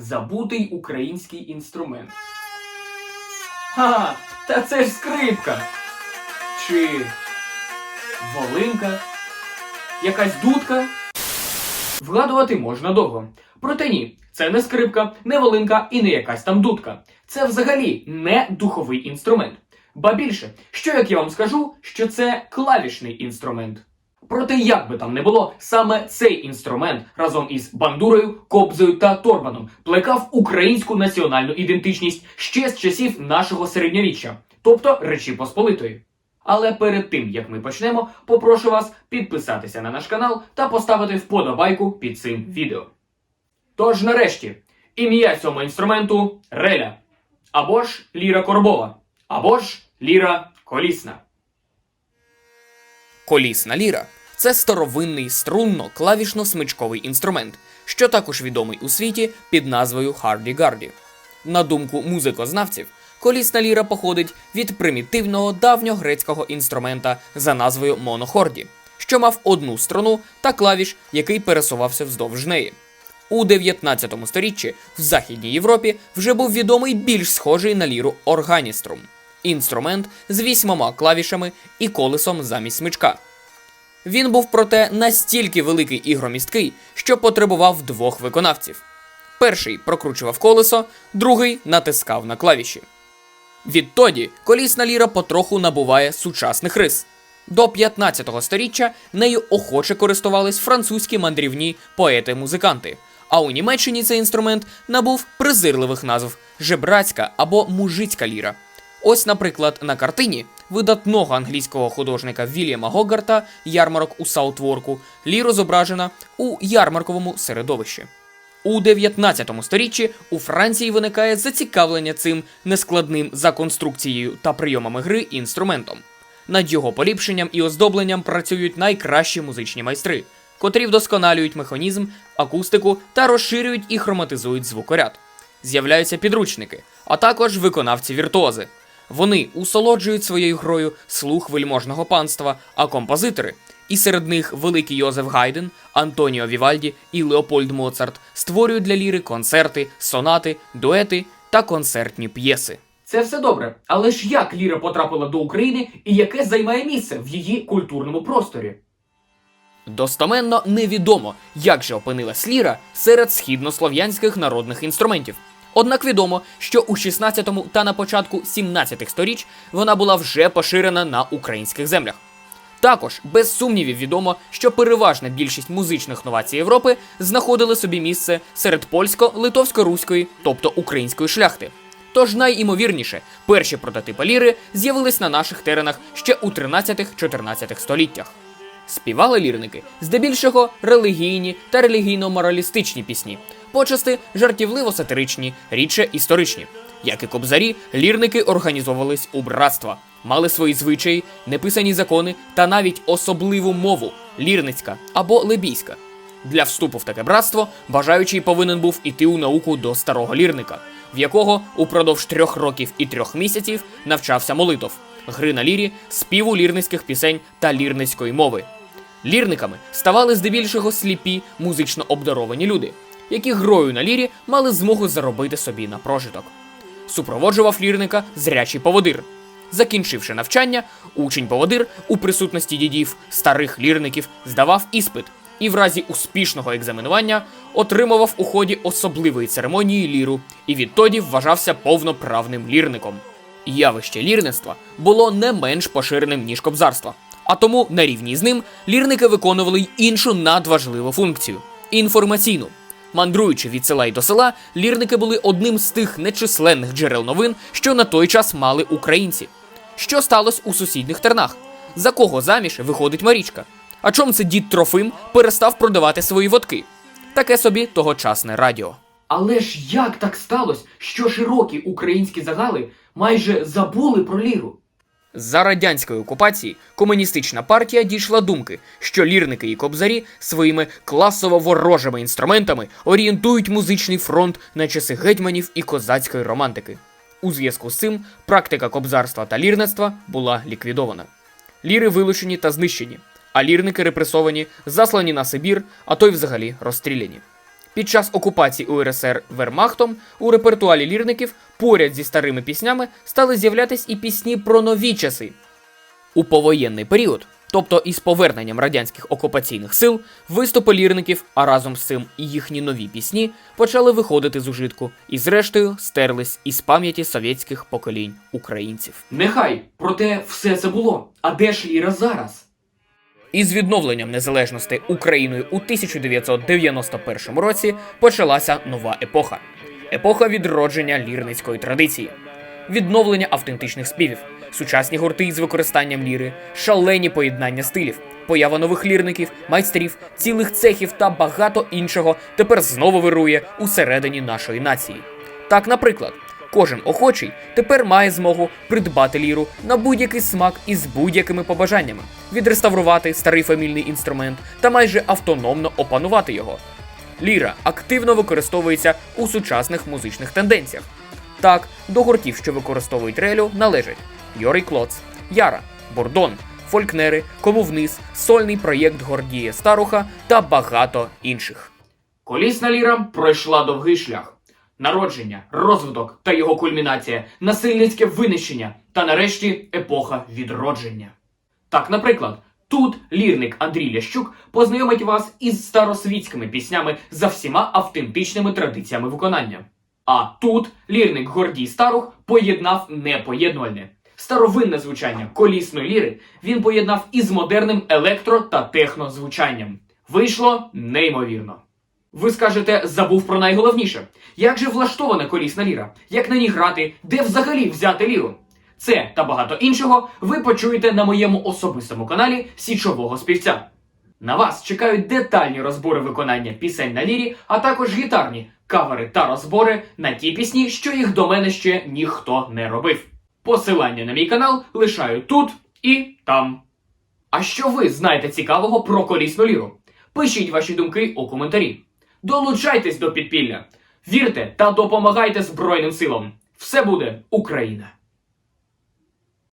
Забутий український інструмент. Ха, та це ж скрипка. Чи волинка? Якась дудка? Вгадувати можна довго. Проте ні, це не скрипка, не волинка і не якась там дудка. Це взагалі не духовий інструмент. Ба більше, що як я вам скажу, що це клавішний інструмент. Проте, як би там не було, саме цей інструмент разом із бандурою, кобзою та торбаном плекав українську національну ідентичність ще з часів нашого середньовіччя, тобто Речі Посполитої. Але перед тим як ми почнемо, попрошу вас підписатися на наш канал та поставити вподобайку під цим відео. Тож нарешті, ім'я цьому інструменту реля, або ж ліра корбова, або ж ліра колісна. Колісна ліра це старовинний струнно-клавішно-смичковий інструмент, що також відомий у світі під назвою Харді-Гарді. На думку музикознавців, колісна ліра походить від примітивного давньогрецького інструмента за назвою монохорді, що мав одну струну та клавіш, який пересувався вздовж неї. У 19 сторіччі в Західній Європі вже був відомий більш схожий на ліру органіструм інструмент з вісьмома клавішами і колесом замість смичка. Він був проте настільки великий і громісткий, що потребував двох виконавців. Перший прокручував колесо, другий натискав на клавіші. Відтоді колісна ліра потроху набуває сучасних рис. До 15 століття нею охоче користувались французькі мандрівні поети-музиканти. А у Німеччині цей інструмент набув презирливих назв жебрацька або мужицька ліра. Ось, наприклад, на картині видатного англійського художника Вільяма Гогарта Ярмарок у Саутворку ліру зображена у ярмарковому середовищі. У 19 сторіччі у Франції виникає зацікавлення цим нескладним за конструкцією та прийомами гри інструментом. Над його поліпшенням і оздобленням працюють найкращі музичні майстри, котрі вдосконалюють механізм, акустику та розширюють і хроматизують звукоряд. З'являються підручники, а також виконавці віртуози. Вони усолоджують своєю грою слух вельможного панства, а композитори, і серед них великий Йозеф Гайден, Антоніо Вівальді і Леопольд Моцарт створюють для ліри концерти, сонати, дуети та концертні п'єси. Це все добре, але ж як ліра потрапила до України і яке займає місце в її культурному просторі? Достоменно невідомо, як же опинилась ліра серед східнослов'янських народних інструментів. Однак відомо, що у 16 та на початку 17 сторіч вона була вже поширена на українських землях. Також без сумнівів відомо, що переважна більшість музичних новацій Європи знаходили собі місце серед польсько-литовсько-руської, тобто української шляхти. Тож найімовірніше, перші прототипи ліри з'явились на наших теренах ще у 13-14 століттях. Співали лірники здебільшого релігійні та релігійно-моралістичні пісні, почасти жартівливо-сатиричні, рідше історичні. Як і кобзарі, лірники організовувались у братства, мали свої звичаї, неписані закони та навіть особливу мову лірницька або лебійська. Для вступу в таке братство бажаючий повинен був іти у науку до старого лірника, в якого упродовж трьох років і трьох місяців навчався молитов, гри на лірі, співу лірницьких пісень та лірницької мови. Лірниками ставали здебільшого сліпі музично обдаровані люди, які грою на лірі мали змогу заробити собі на прожиток. Супроводжував лірника зрячий поводир. Закінчивши навчання, учень-поводир у присутності дідів старих лірників здавав іспит і в разі успішного екзаменування отримував у ході особливої церемонії ліру і відтоді вважався повноправним лірником. Явище лірництва було не менш поширеним, ніж кобзарство. А тому на рівні з ним лірники виконували й іншу надважливу функцію інформаційну. Мандруючи від села й до села, лірники були одним з тих нечисленних джерел новин, що на той час мали українці. Що сталося у сусідніх тернах? За кого заміж виходить Марічка? А чом це дід Трофим перестав продавати свої водки? Таке собі тогочасне радіо. Але ж як так сталося, що широкі українські загали майже забули про ліру? За радянської окупації комуністична партія дійшла думки, що лірники і кобзарі своїми класово-ворожими інструментами орієнтують музичний фронт на часи гетьманів і козацької романтики. У зв'язку з цим практика кобзарства та лірництва була ліквідована. Ліри вилучені та знищені, а лірники репресовані, заслані на Сибір, а то й взагалі розстріляні. Під час окупації УРСР Вермахтом у репертуалі лірників поряд зі старими піснями стали з'являтись і пісні про нові часи. У повоєнний період, тобто із поверненням радянських окупаційних сил, виступи лірників, а разом з цим і їхні нові пісні почали виходити з ужитку і, зрештою, стерлись із пам'яті совєтських поколінь українців. Нехай, проте все це було. А де ж ліра зараз? Із відновленням незалежності Україною у 1991 році почалася нова епоха епоха відродження лірницької традиції, відновлення автентичних співів, сучасні гурти із використанням ліри, шалені поєднання стилів, поява нових лірників, майстрів, цілих цехів та багато іншого тепер знову вирує усередині нашої нації. Так, наприклад, кожен охочий тепер має змогу придбати ліру на будь-який смак із будь-якими побажаннями, відреставрувати старий фамільний інструмент та майже автономно опанувати його. Ліра активно використовується у сучасних музичних тенденціях. Так, до гуртів, що використовують релю, належать Йорий Клоц, Яра, Бордон, Фолькнери, Кому вниз, сольний проєкт Гордія Старуха та багато інших. Колісна ліра пройшла довгий шлях. Народження, розвиток та його кульмінація, насильницьке винищення та нарешті епоха відродження. Так, наприклад, тут лірник Андрій Лящук познайомить вас із старосвітськими піснями за всіма автентичними традиціями виконання. А тут лірник Гордій Старух поєднав непоєднувальне. Старовинне звучання колісної ліри він поєднав із модерним електро та технозвучанням. Вийшло неймовірно. Ви скажете, забув про найголовніше. Як же влаштована колісна ліра? Як на ній грати? Де взагалі взяти ліру? Це та багато іншого ви почуєте на моєму особистому каналі Січового співця. На вас чекають детальні розбори виконання пісень на лірі, а також гітарні кавери та розбори на ті пісні, що їх до мене ще ніхто не робив. Посилання на мій канал лишаю тут і там. А що ви знаєте цікавого про колісну ліру? Пишіть ваші думки у коментарі. Долучайтесь до підпілля. Вірте та допомагайте Збройним силам. Все буде Україна!